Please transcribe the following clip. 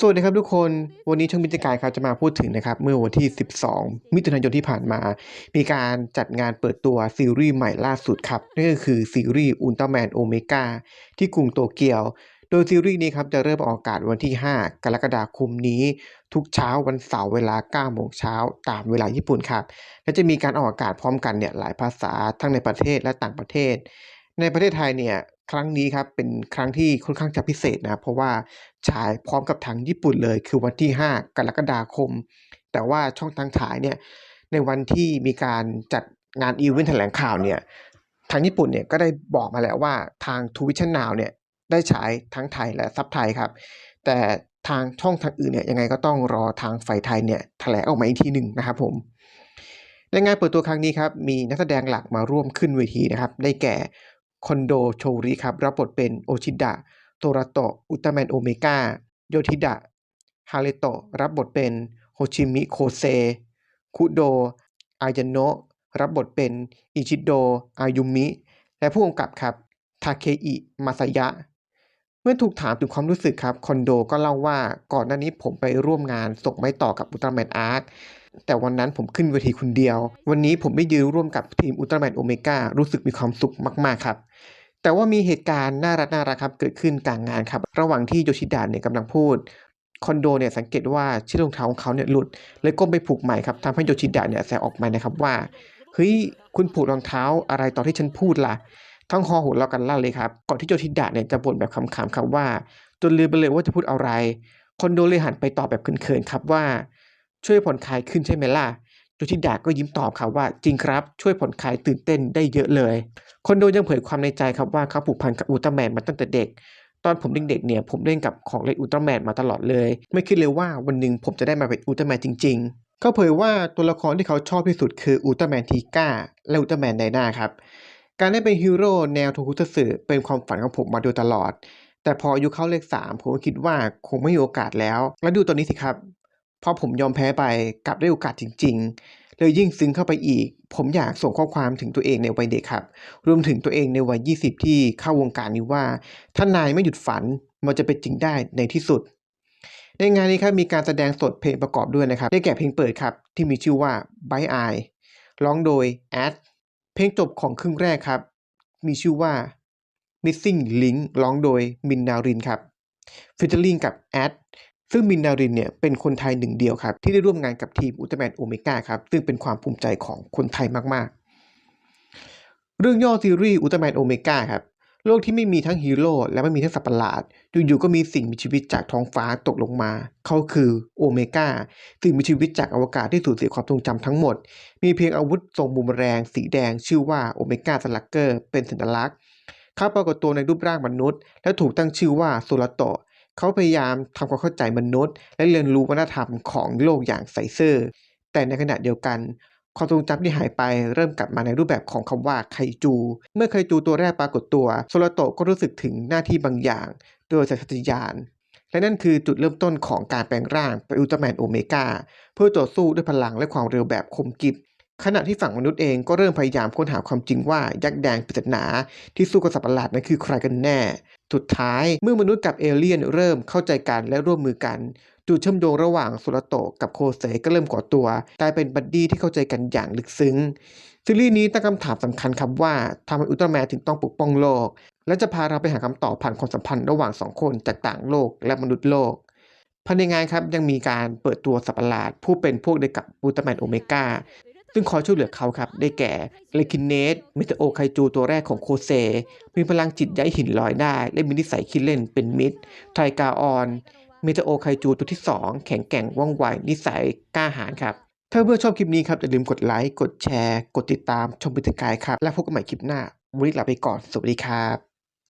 สวัสดีครับทุกคน วันนี้ช่องมิตรกายครับจะมาพูดถึงนะครับ เมื่อวันที่ 12 มิถุนายนที่ผ่านมา มีการจัดงานเปิดตัวซีรีส์ใหม่ล่าสุดครับ นั่นก็คือซีรีส์อุลตร้าแมนโอเมก้าที่กรุงโตเกียว โดยซีรีส์นี้ครับจะเริ่มออกอากาศวันที่ 5 กรกฎาคมนี้ ทุกเช้าวันเสาร์เวลา 9 โมงเช้าตามเวลาญี่ปุ่นครับ และจะมีการออกอากาศพร้อมกันเนี่ยหลายภาษาทั้งในประเทศและต่างประเทศ ในประเทศไทยเนี่ย ครั้งนี้ครับเป็นครั้งที่ค่อนข้างจะพิเศษนะเพราะว่าฉายพร้อมกับทางญี่ปุ่นเลย คือวันที่ 5 กรกฎาคม แต่ว่าช่องทางฉายเนี่ยในวันที่มีการจัดงานอีเวนต์แถลงข่าวเนี่ยทางญี่ปุ่นเนี่ยก็ได้บอกมาแล้วว่าทางทูวิชั่นนาวเนี่ยได้ฉายทั้งไทยและซับไทยครับ แต่ทางช่องทางอื่นเนี่ยยังไงก็ต้องรอทางฝ่ายไทยเนี่ยแถลงออกมาอีกทีหนึ่งนะครับผมในงานเปิดตัวครั้งนี้ครับมีนักแสดงหลักมาร่วมขึ้นเวทีนะครับ ได้แก่ คอนโดโชริครับ รับบทเป็นโอชิดะโตระโตะอุตแมนโอเมก้าโยทิดะฮาเลโตะรับบทเป็นโฮชิมิโคเซคุโดอายโนะรับบทเป็นอิชิโดอายุมิ และผู้กำกับครับทาเคอิมาซายะ เมื่อถูกถามถึงความรู้สึกครับคอนโดก็เล่าว่าก่อนหน้านี้ผมไปร่วมงานส่งไม้ต่อกับอุลตร้าแมนอาร์คแต่วันนั้นผมขึ้นเวทีคนเดียว วันนี้ผมได้ยืนร่วมกับทีมอุลตร้าแมนโอเมก้ารู้สึกมีความสุขมากๆครับ แต่ว่ามีเหตุการณ์น่ารักน่ารักครับเกิดขึ้นกลางงานครับ ระหว่างที่โยชิดะเนี่ยกำลังพูดคอนโดเนี่ยสังเกตว่าชิ้นรองเท้าของเขาเนี่ยหลุดเลยก้มไปผูกใหม่ครับทำให้โยชิดะเนี่ยแซวออกมานะครับว่าเฮ้ยคุณผูกรองเท้าอะไรตอนที่ฉันพูดล่ะ ทั้งคอหัวเรากันลั่นเลยครับ ก่อนที่โยชิดะเนี่ยจะบ่นแบบขำๆครับว่า จนลืมไปเลยว่าจะพูดอะไรคอนโดเลยหันไปตอบแบบเขินๆครับว่า ช่วยผ่อนคลายขึ้นใช่ไหมล่ะโยชิดะก็ยิ้มตอบครับว่าจริงครับ ช่วยผ่อนคลายตื่นเต้นได้เยอะเลยคอนโดยังเผยความในใจครับว่าเขาผูกพันกับอุลตร้าแมนมาตั้งแต่เด็กตอนผมเด็กๆเนี่ยผมเล่นกับของเล่นอุลตร้าแมนมาตลอดเลย ไม่คิดเลยว่าวันหนึ่งผมจะได้มาเป็นอุลตร้าแมนจริง ๆ เขาเผยว่าตัวละครที่เขาชอบที่สุดคืออุลตร้าแมนทีก้าและอุลตร้าแมนไดนาครับ การได้เป็นฮีโร่แนวโทคุทัสึเป็นความฝันของผมมาโดยตลอด แต่พออายุเข้าเลขสามผมก็คิดว่าคงไม่มีโอกาสแล้ว แล้วดูตอนนี้สิครับพอผมยอมแพ้ไปกลับได้โอกาสจริง ๆ เลยยิ่งซึ้งเข้าไปอีก ผมอยากส่งข้อความถึงตัวเองในวัยเด็กครับ รวมถึงตัวเองในวัย 20 ที่เข้าวงการนี้ว่า ถ้านายไม่หยุดฝันมันจะเป็นจริงได้ในที่สุด ในงานนี้ครับมีการแสดงสดเพลงประกอบด้วยนะครับ ได้แก่เพลงเปิดครับ ที่มีชื่อว่า By Eye ร้องโดย a d เพลงจบของครึ่งแรกครับ มีชื่อว่า Missing Link ร้องโดยมินนารินครับฟิชเชอร์ลิงกับแอดซึ่งมินนารินเนี่ยเป็นคนไทยหนึ่งเดียวครับ ที่ได้ร่วมงานกับทีมอุลตร้าแมนโอเมก้าครับ ซึ่งเป็นความภูมิใจของคนไทยมากๆ เรื่องย่อซีรีส์อุลตร้าแมนโอเมก้าครับ โลกที่ไม่มีทั้งฮีโร่และไม่มีทั้งสัตว์ประหลาดอยู่ๆก็มีสิ่งมีชีวิตจากท้องฟ้าตกลงมา เขาคือโอเมก้าสิ่งมีชีวิตจากอวกาศที่สูญเสียความทรงจำทั้งหมด มีเพียงอาวุธทรงบูมแรง สีแดงชื่อว่าโอเมก้าสลักเกอร์เป็นสัญลักษณ์ เขาปรากฏตัวในรูปร่างมนุษย์ และถูกตั้งชื่อว่าโซลโตะเขาพยายามทำความเข้าใจมนุษย์ และเรียนรู้วัฒนธรรมของโลกอย่างใสซื่อแต่ในขณะเดียวกัน ความทรงจำที่หายไปเริ่มกลับมาในรูปแบบของคำว่าไคจู เมื่อไคจูตัวแรกปรากฏตัวโซลโตะก็รู้สึกถึงหน้าที่บางอย่าง โดยสัญชาตญาณและนั่นคือจุดเริ่มต้นของการแปลงร่างเป็นอุลตร้าแมนโอเมก้าเพื่อต่อสู้ด้วยพลังและความเร็วแบบคมกริบขณะที่ฝั่งมนุษย์เองก็เริ่มพยายามค้นหาความจริงว่ายักษ์แดงปริศนาที่สู้กับสัตว์ประหลาดนั้นคือใครกันแน่ สุดท้ายเมื่อมนุษย์กับเอเลี่ยนเริ่มเข้าใจกันและร่วมมือกัน จุดเชื่อมโยงระหว่างโซลโตกับโคเซก็เริ่มก่อตัวกลายเป็นบัดดี้ที่เข้าใจกันอย่างลึกซึ้งซีรีส์นี้ตั้งคำถามสำคัญครับว่าทำไมอุลตร้าแมนถึงต้องปกป้องโลก และจะพาเราไปหาคำตอบผ่านความสัมพันธ์ระหว่างสองคนจากต่างโลกและมนุษย์โลกภายในงานครับยังมีการเปิดตัวสัประหลาดผู้เป็นพวกเดียวกับอุลตร้าแมนโอเมก้า ซึ่งคอยช่วยเหลือเขาครับ ได้แก่เลคินเนสเมเทโอไคจูตัวแรกของโคเซ มีพลังจิตย้ายหินลอยได้ และมีนิสัยคิดเล่นเป็นมิตร ไทกาออนเมเทโอไคจูตัวที่ 2 แข็งแกร่งว่องไว นิสัยกล้าหาญครับ ถ้าเพื่อนชอบคลิปนี้ครับ อย่าลืมกดไลค์ กดแชร์ กดติดตามชมพิธีกายครับ และพบกันใหม่คลิปหน้าวันนี้ลาไปก่อน สวัสดีครับ